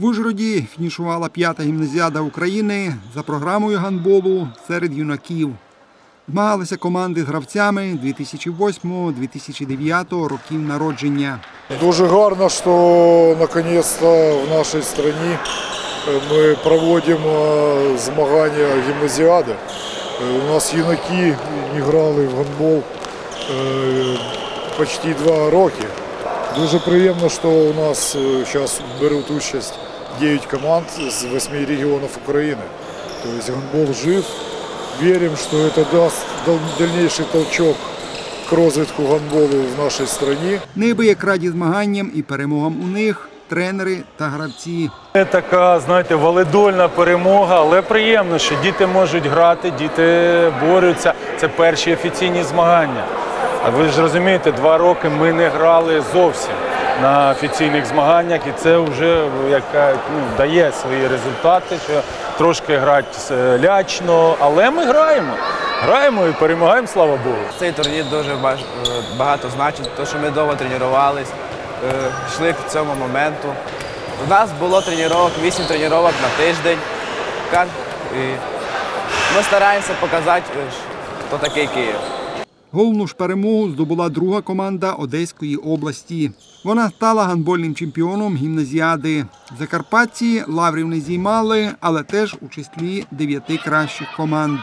В Ужгороді фінішувала п'ята гімназіада України за програмою гандболу серед юнаків. Змагалися команди з гравцями 2008-2009 років народження. Дуже гарно, що наконец-то в нашій країні ми проводимо змагання гімназіади. Е, У нас юнаки грали в гандбол е, почти два роки. Дуже приємно, що у нас зараз беруть участь 9 команд з 8 регіонів України. Тобто гандбол жив. Віримо, що це дасть дал- дальнейший толчок к розвитку гандболу в нашій країні. Неабияк раді змаганням і перемогам у них тренери та гравці. Це така, знаєте, валидольна перемога, але приємно, що діти можуть грати, діти борються. Це перші офіційні змагання. Ви ж розумієте, два роки ми не грали зовсім на офіційних змаганнях, і це вже яка, ну, дає свої результати, що трошки грати е, лячно, але ми граємо. Граємо і перемагаємо, слава Богу. Цей турнір дуже е, багато значить, тому що ми довго тренувались, е, йшли к цьому моменту. У нас було тренувань, 8 тренувань на тиждень. Ми стараємося показати, хто такий Київ. Головну ж перемогу здобула друга команда Одеської області. Вона стала гандбольним чемпіоном гімназіади. Закарпатці лаврів не зіймали, але теж у числі дев'яти кращих команд.